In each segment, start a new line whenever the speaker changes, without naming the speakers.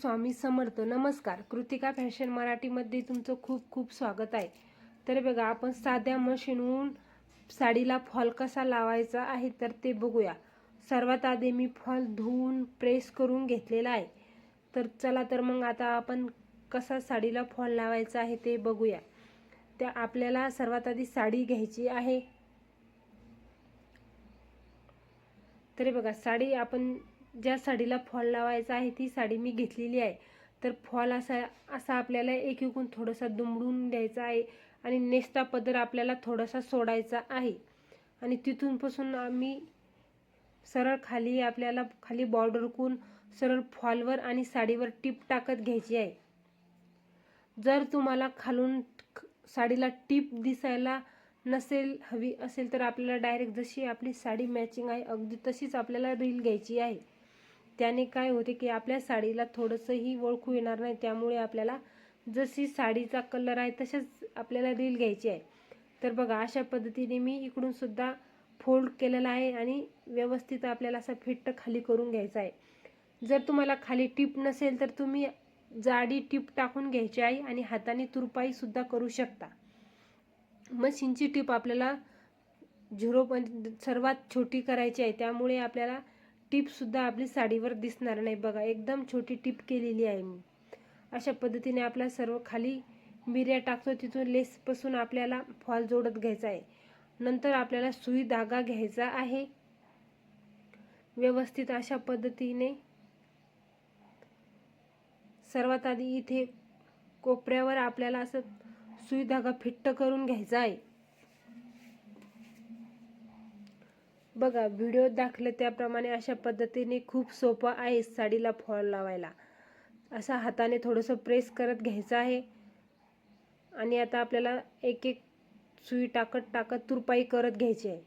स्वामी समर्थ. नमस्कार. कृतिका फॅशन मराठीमध्ये तुमचं खूप खूप स्वागत आहे. तर बघा आपण साध्या मशीनहून साडीला फॉल कसा लावायचा आहे तर ते बघूया. सर्वात आधी मी फॉल धुवून प्रेस करून घेतलेला आहे. तर चला तर मग आता आपण कसा साडीला फॉल लावायचा आहे ते बघूया. त्या आपल्याला सर्वात आधी साडी घ्यायची आहे. तरी बघा साडी आपण ज्या साडीला फॉल लावायचा आहे ती साडी मी घेतलेली आहे. तर फॉल असा असा आपल्याला एक एकूण थोडासा दुमडून द्यायचा आहे आणि नेसता पदर आपल्याला थोडासा सोडायचा आहे. आणि तिथूनपासून आम्ही सरळ खाली आपल्याला खाली बॉर्डरकून सरळ फॉलवर आणि साडीवर टीप टाकत घ्यायची आहे. जर तुम्हाला खालून साडीला टीप दिसायला नसेल हवी असेल तर आपल्याला डायरेक्ट जशी आपली साडी मॅचिंग आहे अगदी तशीच आपल्याला रील घ्यायची आहे. त्याने काय होते की आपल्या साडीला थोडंसंही ओळखू येणार नाही त्यामुळे आपल्याला जशी साडीचा कलर आहे तशाच आपल्याला रील घ्यायची आहे. तर बघा अशा पद्धतीने मी इकडून सुद्धा फोल्ड केलेला आहे आणि व्यवस्थित आपल्याला असा फिट्ट खाली करून घ्यायचा आहे. जर तुम्हाला खाली टीप नसेल तर तुम्ही जाडी टीप टाकून घ्यायची आहे आणि हाताने तुरपाई सुद्धा करू शकता. मशीनची टीप आपल्याला झिरो पण सर्वात छोटी करायची आहे त्यामुळे आपल्याला टिपसुद्धा आपली साडीवर दिसणार नाही बघा. एकदम छोटी टिप केलेली आहे मी. अशा पद्धतीने आपला सर्व खाली मिऱ्या टाकतो. तिथून लेसपासून आपल्याला फॉल जोडत घ्यायचा आहे. नंतर आपल्याला सुई धागा घ्यायचा आहे. व्यवस्थित अशा पद्धतीने सर्वात आधी इथे कोपऱ्यावर आपल्याला असं सुई धागा फिट्ट करून घ्यायचा आहे. बघा व्हिडिओ दाखले त्याप्रमाणे अशा पद्धतीने खूप सोपं आहे साडीला फॉल लावायला. असा हाताने थोडंसं प्रेस करत घ्यायचं आहे. आणि आता आपल्याला एक एक सुई टाकत टाकत तुरपाई करत घ्यायची आहे.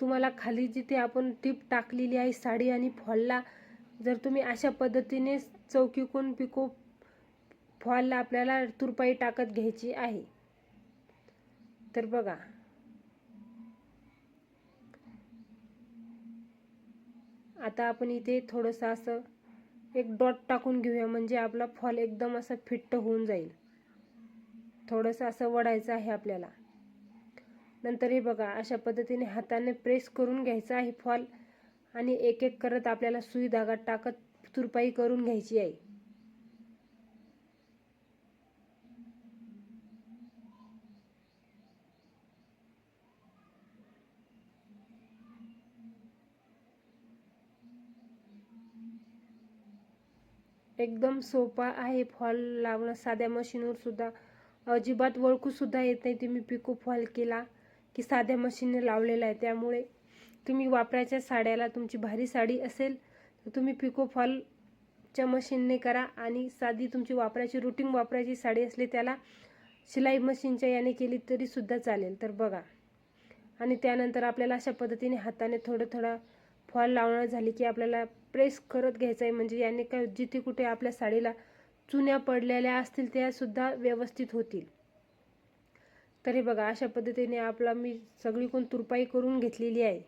तुम्हाला खाली जिथे आपण टीप टाकलेली आहे साडी आणि फॉलला जर तुम्ही अशा पद्धतीने चौकीकून पिको फॉलला आपल्याला तुरपाई टाकत घ्यायची आहे. तर बघा. आता आपण इथे थोडंसं असं एक डॉट टाकून घेऊया म्हणजे आपला फॉल एकदम असा फिट्ट होऊन जाईल. थोडंसं असं वडायचं आहे आपल्याला. नंतर हे बघा अशा पद्धतीने हाताने प्रेस करून घ्यायचा आहे फॉल आणि एक एक करत आपल्याला सुई धागा टाकत तुरपाई करून घ्यायची आहे. एकदम सोपा आहे फॉल लावणं. साध्या मशीनवर सुद्धा अजिबात ओळखू सुद्धा येत नाही. तुम्ही पिको फॉल केला की साध्या मशीनने लावलेला आहे. त्यामुळे तुम्ही वापरायच्या साड्याला तुमची भारी साडी असेल तर तुम्ही पिको फॉलच्या मशीनने करा आणि साधी तुमची वापरायची रुटीन वापरायची साडी असली त्याला शिलाई मशीनच्या याने केली तरीसुद्धा चालेल. तर बघा. आणि त्यानंतर आपल्याला अशा पद्धतीने हाताने थोडं थोडं फॉल लावणं झाली की आपल्याला प्रेस करत घ्यायचं आहे म्हणजे याने काय जिथे कुठे आपल्या साडीला चुन्या पडलेल्या असतील त्यासुद्धा व्यवस्थित होतील. तरी बघा अशा पद्धतीने आपला मी सगळीकडून तुरपाई करून घेतलेली आहे.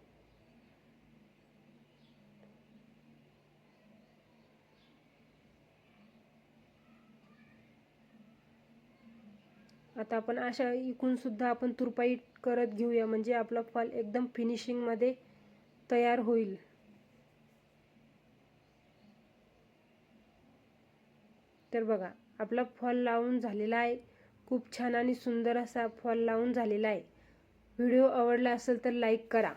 आता आपण अशा इकून सुद्धा आपण तुरपाई करत घेऊया म्हणजे आपला फॉल एकदम फिनिशिंगमध्ये तयार होईल. तर बघा आपला फॉल लावून झालेला आहे. खूप छान आणि सुंदर असा फॉल लावून झालेला आहे. व्हिडिओ आवडला असेल तर लाईक करा.